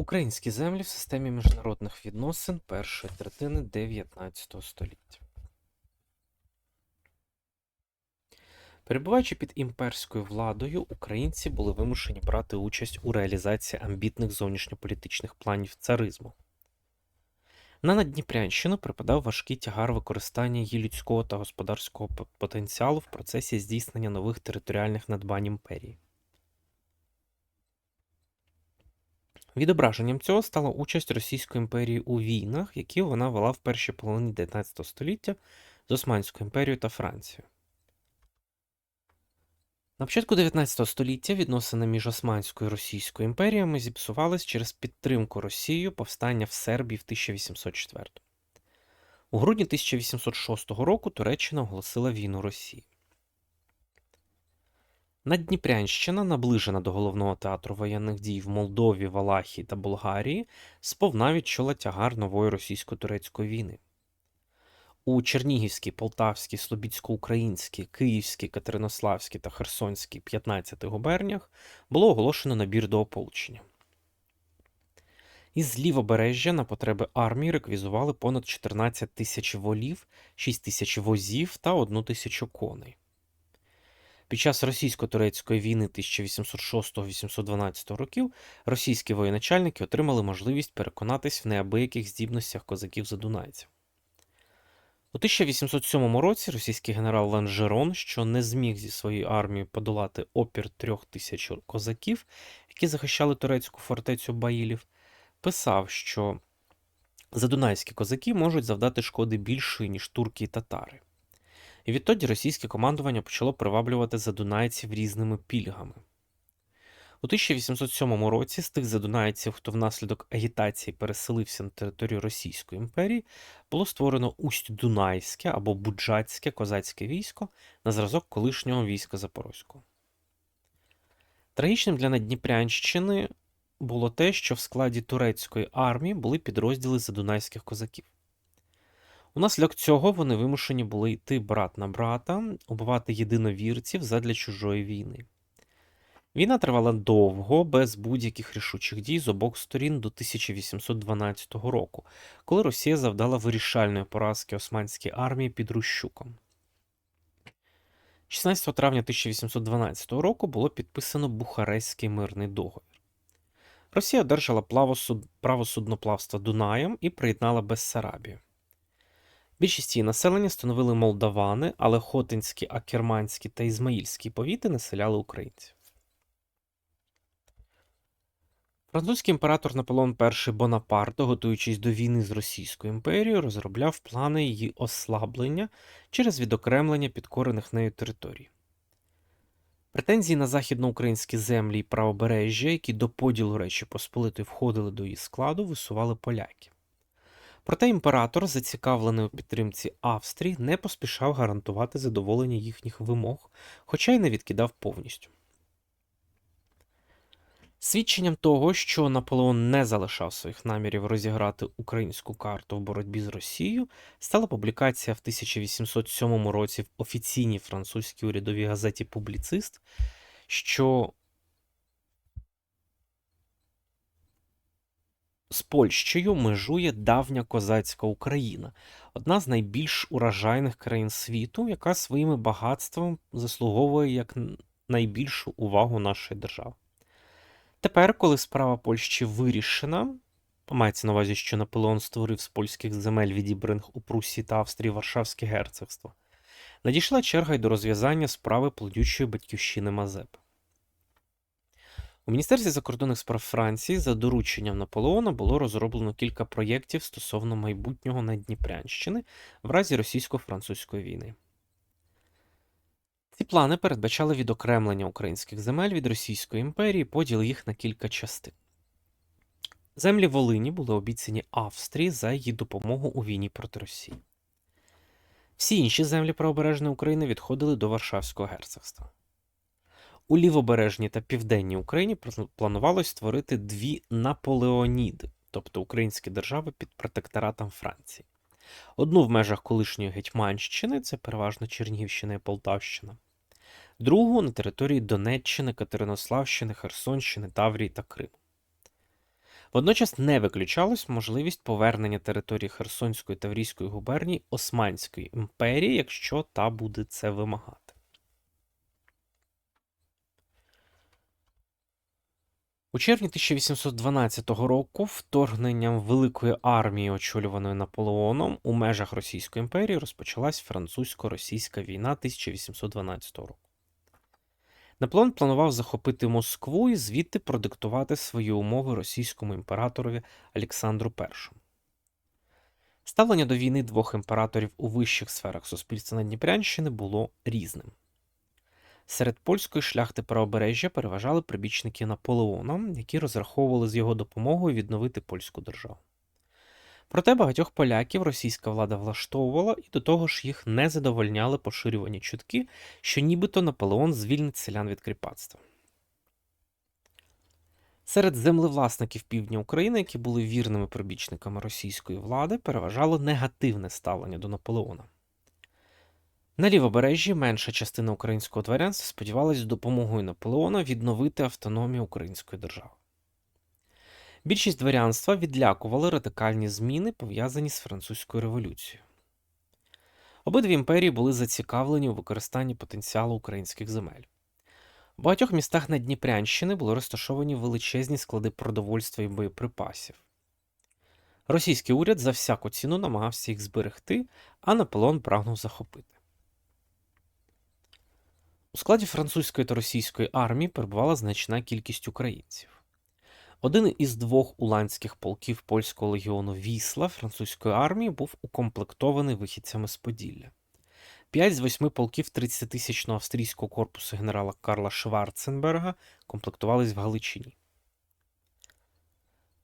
Українські землі в системі міжнародних відносин першої третини 19 століття. Перебуваючи під імперською владою, українці були вимушені брати участь у реалізації амбітних зовнішньополітичних планів царизму. На Наддніпрянщину припадав важкий тягар використання її людського та господарського потенціалу в процесі здійснення нових територіальних надбань імперії. Відображенням цього стала участь Російської імперії у війнах, які вона вела в першій половині 19 століття з Османською імперією та Францією. На початку 19 століття відносини між Османською і Російською імперіями зіпсувались через підтримку Росією повстання в Сербії в 1804. У грудні 1806 року Туреччина оголосила війну Росії. Наддніпрянщина, наближена до головного театру воєнних дій в Молдові, Валахії та Болгарії, сповна відчула тягар нової російсько-турецької війни. У Чернігівській, Полтавській, Слобідсько-Українській, Київській, Катеринославській та Херсонській 15 губерніях було оголошено набір до ополчення. Із лівобережжя на потреби армії реквізували понад 14 тисяч волів, 6 тисяч возів та 1 тисячу коней. Під час російсько-турецької війни 1806-812 років російські воєначальники отримали можливість переконатись в неабияких здібностях козаків-задунайців. У 1807 році російський генерал Ланжерон, що не зміг зі своєю армією подолати опір трьох тисяч козаків, які захищали турецьку фортецю Баїлів, писав, що задунайські козаки можуть завдати шкоди більшої, ніж турки і татари. І відтоді російське командування почало приваблювати задунайців різними пільгами. У 1807 році з тих задунайців, хто внаслідок агітації переселився на територію Російської імперії, було створено Усть-Дунайське або Буджацьке козацьке військо на зразок колишнього війська Запорозького. Трагічним для Наддніпрянщини було те, що в складі турецької армії були підрозділи задунайських козаків. Унаслідок цього вони вимушені були йти брат на брата, убивати єдиновірців задля чужої війни. Війна тривала довго, без будь-яких рішучих дій з обох сторін до 1812 року, коли Росія завдала вирішальної поразки османській армії під Рущуком. 16 травня 1812 року було підписано Бухарестський мирний договір. Росія одержала право судноплавства Дунаєм і приєднала Бессарабію. Більшість її населення становили молдавани, але Хотинські, Акерманські та Ізмаїльські повіти населяли українців. Французький імператор Наполеон І Бонапарто, готуючись до війни з Російською імперією, розробляв плани її ослаблення через відокремлення підкорених нею територій. Претензії на західноукраїнські землі і правобережжя, які до поділу Речі Посполитої входили до її складу, висували поляки. Проте імператор, зацікавлений у підтримці Австрії, не поспішав гарантувати задоволення їхніх вимог, хоча й не відкидав повністю. Свідченням того, що Наполеон не залишав своїх намірів розіграти українську карту в боротьбі з Росією, стала публікація в 1807 році в офіційній французькій урядовій газеті Публіцист, що з Польщею межує давня козацька Україна, одна з найбільш уражайних країн світу, яка своїми багатствами заслуговує як найбільшу увагу нашої держави. Тепер, коли справа Польщі вирішена, мається на увазі, що Наполеон створив з польських земель, відібраних у Прусії та Австрії Варшавське герцогство, надійшла черга й до розв'язання справи плодючої батьківщини Мазепи. У Міністерстві закордонних справ Франції за дорученням Наполеона було розроблено кілька проєктів стосовно майбутнього Наддніпрянщини в разі російсько-французької війни. Ці плани передбачали відокремлення українських земель від Російської імперії, поділ їх на кілька частин. Землі Волині були обіцяні Австрії за її допомогу у війні проти Росії. Всі інші землі правобережної України відходили до Варшавського герцогства. У лівобережній та південній Україні планувалось створити дві Наполеоніди, тобто українські держави під протекторатом Франції. Одну в межах колишньої Гетьманщини, це переважно Чернігівщина і Полтавщина, другу на території Донеччини, Катеринославщини, Херсонщини, Таврії та Криму. Водночас не виключалось можливість повернення території Херсонської та Врійської губернії Османської імперії, якщо та буде це вимагати. У червні 1812 року вторгненням Великої армії, очолюваної Наполеоном, у межах Російської імперії розпочалась французько-російська війна 1812 року. Наполеон планував захопити Москву і звідти продиктувати свої умови російському імператорові Олександру І. Ставлення до війни двох імператорів у вищих сферах суспільства Надніпрянщини було різним. Серед польської шляхти правобережжя переважали прибічники Наполеона, які розраховували з його допомогою відновити польську державу. Проте багатьох поляків російська влада влаштовувала, і до того ж їх не задовольняли поширювані чутки, що нібито Наполеон звільнить селян від кріпацтва. Серед землевласників півдня України, які були вірними прибічниками російської влади, переважало негативне ставлення до Наполеона. На лівобережжі менша частина українського дворянства сподівалась з допомогою Наполеона відновити автономію української держави. Більшість дворянства відлякували радикальні зміни, пов'язані з французькою революцією. Обидві імперії були зацікавлені у використанні потенціалу українських земель. У багатьох містах на Дніпрянщини були розташовані величезні склади продовольства і боєприпасів. Російський уряд за всяку ціну намагався їх зберегти, а Наполеон прагнув захопити. Складі французької та російської армії перебувала значна кількість українців. Один із двох уланських полків польського легіону Вісла французької армії був укомплектований вихідцями з Поділля. П'ять з восьми полків 30-тисячного австрійського корпусу генерала Карла Шварценберга комплектувались в Галичині.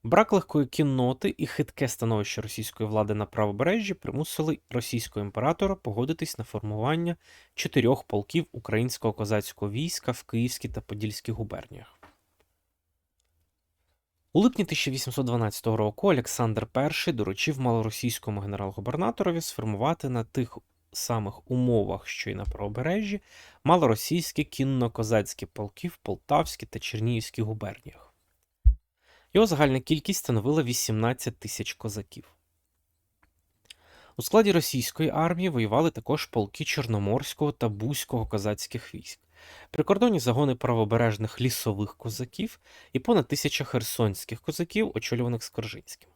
Брак легкої кінноти і хитке становище російської влади на правобережжі примусили російського імператора погодитись на формування чотирьох полків українського козацького війська в Київській та Подільській губерніях. У липні 1812 року Олександр І доручив малоросійському генерал-губернаторові сформувати на тих самих умовах, що й на правобережжі, малоросійські кінно-козацькі полки в Полтавській та Чернігівській губерніях. Його загальна кількість становила 18 тисяч козаків. У складі російської армії воювали також полки Чорноморського та Бузького козацьких військ прикордонні загони правобережних лісових козаків і понад тисяча херсонських козаків, очолюваних Скоржинським.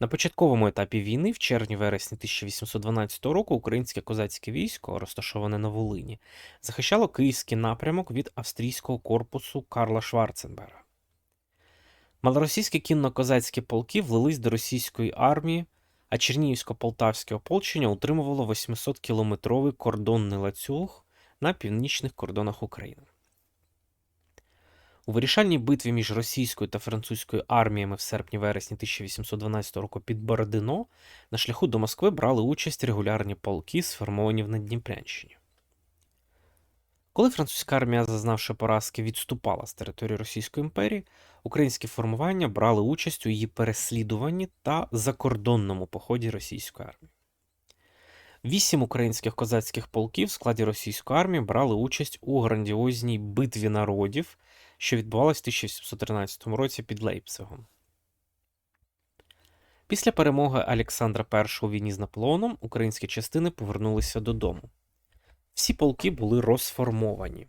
На початковому етапі війни, в червні-вересні 1812 року, українське козацьке військо, розташоване на Волині, захищало київський напрямок від австрійського корпусу Карла Шварценбера. Малоросійські кінно-козацькі полки влились до російської армії, а Чернігівсько-Полтавське ополчення утримувало 800-кілометровий кордонний лацюг на північних кордонах України. У вирішальній битві між російською та французькою арміями в серпні-вересні 1812 року під Бородино на шляху до Москви брали участь регулярні полки, сформовані в Надніпрянщині. Коли французька армія, зазнавши поразки, відступала з території Російської імперії, українські формування брали участь у її переслідуванні та закордонному поході російської армії. Вісім українських козацьких полків в складі російської армії брали участь у грандіозній битві народів, що відбувалась в 1713 році під Лейпцигом. Після перемоги Олександра І у війні з Наполеоном українські частини повернулися додому. Всі полки були розформовані.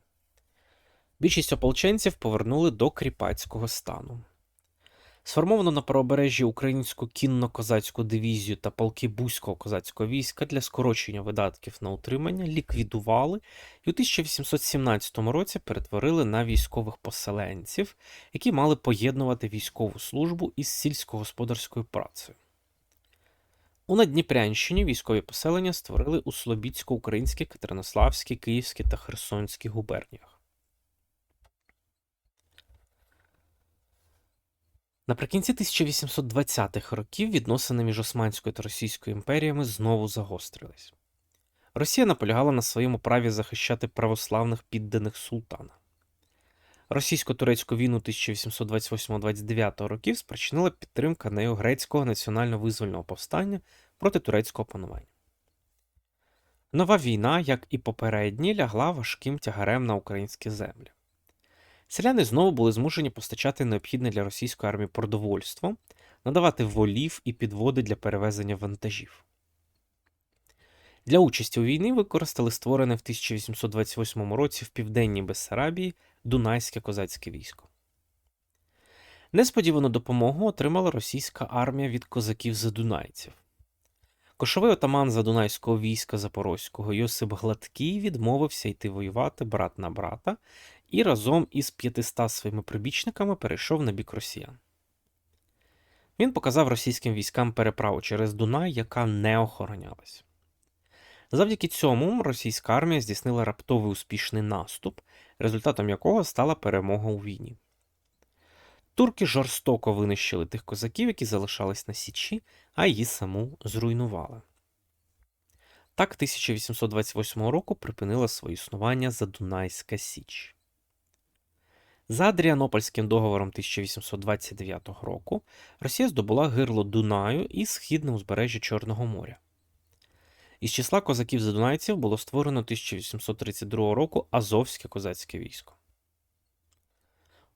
Більшість ополченців повернули до кріпацького стану. Сформовано на правобережжі українську кінно-козацьку дивізію та полки Бузького козацького війська для скорочення видатків на утримання ліквідували і у 1817 році перетворили на військових поселенців, які мали поєднувати військову службу із сільськогосподарською працею. У Надніпрянщині військові поселення створили у Слобідсько-українській, Катеринославській, Київській та Херсонській губерніях. Наприкінці 1820-х років відносини між Османською та Російською імперіями знову загострились. Росія наполягала на своєму праві захищати православних підданих султана. Російсько-турецьку війну 1828-29 років спричинила підтримка нею грецького національно-визвольного повстання проти турецького панування. Нова війна, як і попередні, лягла важким тягарем на українські землі. Селяни знову були змушені постачати необхідне для російської армії продовольство, надавати волів і підводи для перевезення вантажів. Для участі у війні використали створене в 1828 році в південній Бессарабії Дунайське козацьке військо. Несподівану допомогу отримала російська армія від козаків-задунайців. Кошовий отаман задунайського війська Запорозького Йосип Гладкий відмовився йти воювати брат на брата і разом із 500 своїми прибічниками перейшов на бік росіян. Він показав російським військам переправу через Дунай, яка не охоронялась. Завдяки цьому російська армія здійснила раптовий успішний наступ, результатом якого стала перемога у війні. Турки жорстоко винищили тих козаків, які залишались на Січі, а її саму зруйнували. Так 1828 року припинила своє існування Задунайська Січ. За Адріанопольським договором 1829 року Росія здобула гирло Дунаю і східне узбережжя Чорного моря. Із числа козаків-задунайців було створено 1832 року Азовське козацьке військо.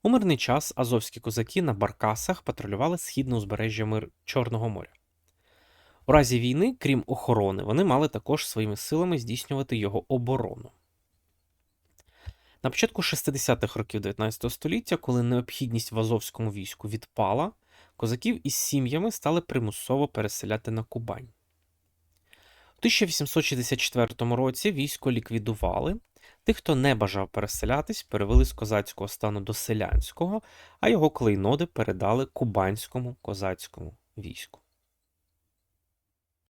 У мирний час азовські козаки на баркасах патрулювали східне узбережжя Мир... Чорного моря. У разі війни, крім охорони, вони мали також своїми силами здійснювати його оборону. На початку 60-х років 19 століття, коли необхідність в азовському війську відпала, козаків із сім'ями стали примусово переселяти на Кубань. У 1864 році військо ліквідували. Тих, хто не бажав переселятись, перевели з козацького стану до селянського, а його клейноди передали кубанському козацькому війську.